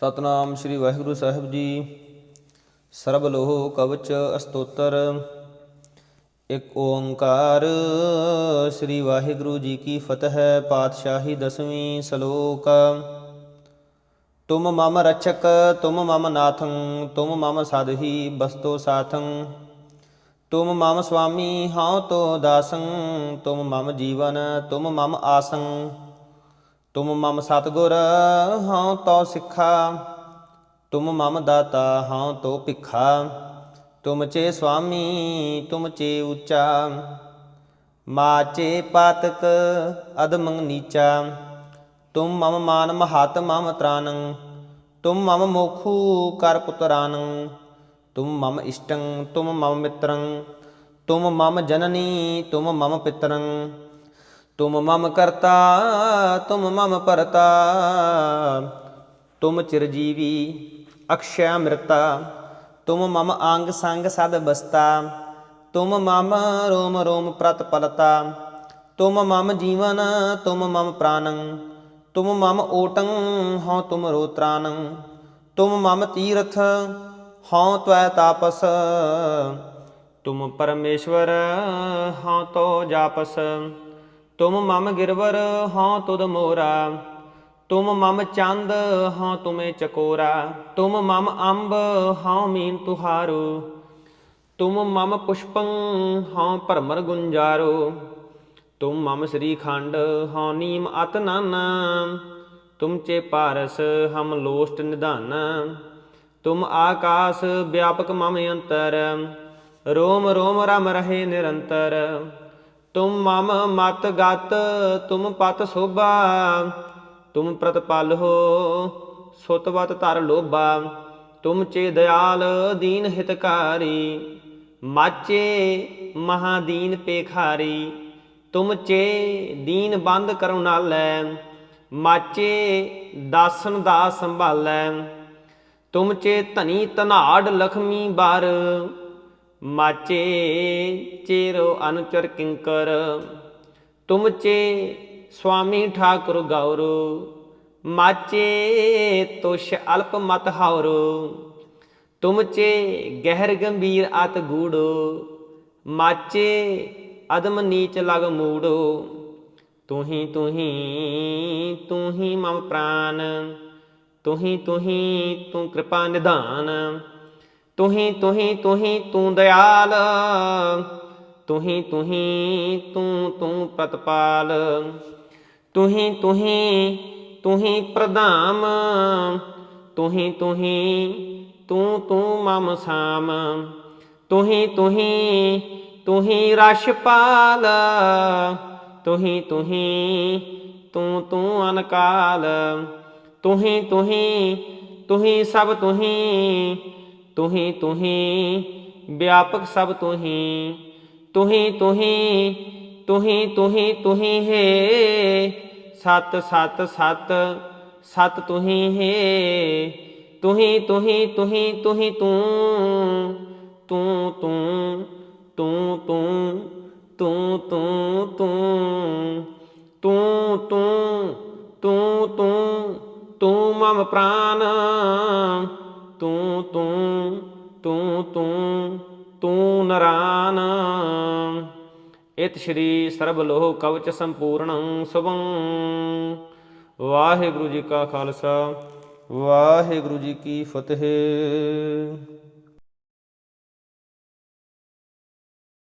ਸਤਨਾਮ ਸ੍ਰੀ ਵਾਹਿਗੁਰੂ ਸਾਹਿਬ ਜੀ। ਸਰਬ ਲੋਹ ਕਵਚ ਅਸਤੋਤਰ। ਇੱਕ ਓੰਕਾਰ ਸ੍ਰੀ ਵਾਹਿਗੁਰੂ ਜੀ ਕੀ ਫਤਿਹ, ਪਾਤਸ਼ਾਹੀ ਦਸਵੀਂ ਸ਼ਲੋਕ। ਤੁਮ ਮਮ ਰਚਕ, ਤੁਮ ਮਮ ਨਾਥੰ, ਤੁਮ ਮਮ ਸਾਧਹੀ, ਬਸਤੋ ਸਾਥੰ। ਤੁਮ ਮਮ ਸੁਆਮੀ ਹਉ ਤੋ ਦਾਸੰ, ਤੁਮ ਮਮ ਜੀਵਨ, ਤੁਮ ਮਮ ਆਸੰ। ਤੁਮ ਮਮ ਸਤਗੁਰ ਹਉ ਤੋ ਸਿੱਖਾ। ਤੁਮ ਮਮ ਦਾਤਾ ਹਉ ਤੋ ਭਿਖਾ। ਤੁਮ ਚੇ ਸੁਆਮੀ ਤੁਮ ਚੇ ਉੱਚਾ। ਮਾਚੇ ਪਾਤਕ ਅਦਮੰ ਨੀਚਾ। ਤੁਮ ਮਮ ਮਾਨ ਮਹਤ ਮਮ ਤ੍ਰਾਨੰ। ਤੁਮ ਮਮ ਮੋਖੂ ਕਰ ਪੁਤਰਾਨੰ। ਤੁਮ ਮਮ ਇਸ਼ਟੰ, ਤੁਮ ਮਮ ਮਿੱਤਰੰ। ਤੁਮ ਮਮ ਜਨਨੀ, ਤੁਮ ਮਮ ਪਿਤਰੰ। ਤੁਮ ਮਮ ਕਰਤਾ, ਤੁਮ ਮਮ ਪਰਤਾ। ਤੁਮ ਚਿਰਜੀਵੀ ਅਕਸ਼ੈ ਅੰਮ੍ਰਿਤਾ। ਤੁਮ ਮਮ ਅੰਗ ਸੰਗ ਸਦ ਬਸਤਾ। ਤੁਮ ਮਮ ਰੋਮ ਰੋਮ ਪ੍ਰਤਪਲਤਾ ਤੁਮ ਮਮ ਜੀਵਨ, ਤੁਮ ਮਮ ਪ੍ਰਾਨੰ। ਤੁਮ ਮਮ ਓਟੰ, ਹਉ ਤੁਮ ਰੋ ਤੁਮ ਮਮ ਤੀਰਥ, ਹਉ ਤਵੈ ਤਾਪਸ। ਤੁਮ ਪਰਮੇਸ਼ਵਰ, ਹਉ ਤੋ ਜਾਪਸ। ਤੁਮ ਮਮ ਗਿਰਵਰ ਹਉ ਤੁਧ ਮੋਰਾ। ਤੁਮ ਮਮ ਚੰਦ ਹਉ ਤੁਮੇ ਚਕੋਰਾ। ਤੁਮ ਮਮ ਅੰਬ ਹਉ ਮੀਨ ਤੁਹਾਰੂ। ਤੁਮ ਮਮ ਪੁਸ਼ਪੰ ਹਉ ਭਰਮਰ ਗੁੰਜਾਰੋ। ਤੁਮ ਮਮ ਸ੍ਰੀ ਖੰਡ ਹਉ ਨੀਮ ਅਤ ਨਾਨਾ। ਤੁਮ ਚੇ ਪਾਰਸ ਹਮ ਲੋਸਟ ਨਿਧਾਨ। ਤੁਮ ਆਕਾਸ ਵਿਆਪਕ ਮਮ ਅੰਤਰ। ਰੋਮ ਰੋਮ ਰਮ ਰਹੇ ਨਿਰੰਤਰ। ਤੁਮ ਮਮ ਮਤ ਗਤ, ਤੁਮ ਪਤ ਸੋਭਾ, ਤੁਮ ਪ੍ਰਤਪਲ ਹੋ ਸੁਤਵਤ ਧਰ ਲੋਭਾ, ਤੁਮ ਚੇ ਦਿਆਲ ਦੀਨ ਹਿਤਕਾਰੀ, ਮਾਚੇ ਮਹਾਦੀਨ ਪੇਖਾਰੀ, ਤੁਮ ਚੇ ਦੀਨ ਬੰਦ ਕਰੁਣਾਲੈ ਮਾਚੇ ਦਾਸਨ ਦਾ ਸੰਭਾਲੈ, ਤੁਮ ਚੇ ਧਨੀ ਧਨਾੜ ਲਖਮੀ ਬਾਰ ਮਾਚੇ ਚੇਰੋ ਅਨੁਚਰ ਕਿੰਕਰ, ਤੁਮਚੇ ਸੁਆਮੀ ਠਾਕੁਰ ਗੌਰੋ, ਮਾਚੇ ਤੁਸ਼ ਅਲਪ ਮਤ ਹਾਉਰੋ ਤੁਮ ਗਹਿਰ ਗੰਭੀਰ ਅਤ ਗੂੜੋ, ਮਾਚੇ ਅਦਮ ਨੀਚ ਲਗ ਮੂੜੋ, ਤੁਹੀ ਤੁਹੀ ਤੁਹੀ ਮਮ ਪ੍ਰਾਨ, ਤੁਹੀ ਤੁਹੀ ਤੂੰ ਕਿਰਪਾ ਨਿਧਾਨ ਤੁਹੀ ਤੁਹੀ ਤੁਹੀ ਤੂੰ ਦਿਆਲ ਤੁਹੀ ਤੁਹੀ ਤੂੰ ਤੂੰ ਪ੍ਰਤਪਾਲ ਤੁਹੀ ਤੁਹੀ ਤੁਹੀ ਪ੍ਰਧਾਮ ਤੁਹੀ ਤੁਹੀ ਤੂੰ ਤੂੰ ਮਮ ਸਾਮ ਤੁਹੀ ਤੁਹੀ ਤੁਹੀ ਰਛਪਾਲ ਤੁਹੀ ਤੁਹੀ ਤੂੰ ਤੂੰ ਅਨਕਾਲ ਤੁਹੀ ਤੁਹੀ ਤੁਹੀ ਸਭ ਤੁਹੀ ਤੁਹੀ ਤੁਹੀ ਵਿਆਪਕ ਸਭ ਤੁਹੀ ਤੁਹੀ ਤੁਹੀ ਤੁਹੀ ਤੁਹੀ ਤੁਹੀ ਹੈ ਸਤ ਸਤ ਸਤ ਸਤ ਤੁਹੀ ਹੈ ਤੁਹੀ ਤੁਹੀ ਤੁਹੀ ਤੁਹੀ ਤੂੰ ਤੂੰ ਤੂੰ ਤੂੰ ਤੂੰ ਤੂੰ ਤੂੰ ਤੂੰ ਤੂੰ ਤੂੰ ਤੂੰ ਤੂੰ ਤੂੰ ਮਮ ਪ੍ਰਾਨ ਤੂੰ ਤੂੰ ਤੂੰ ਤੂੰ ਤੂੰ ਨਰਾਨ। ਇਤ ਸ਼੍ਰੀ ਸਰਬ ਲੋਹ ਕਵਚ ਸੰਪੂਰਣੰ ਸੁਭੰ। ਵਾਹਿਗੁਰੂ ਜੀ ਕਾ ਖਾਲਸਾ, ਵਾਹਿਗੁਰੂ ਜੀ ਕੀ ਫਤਿਹ।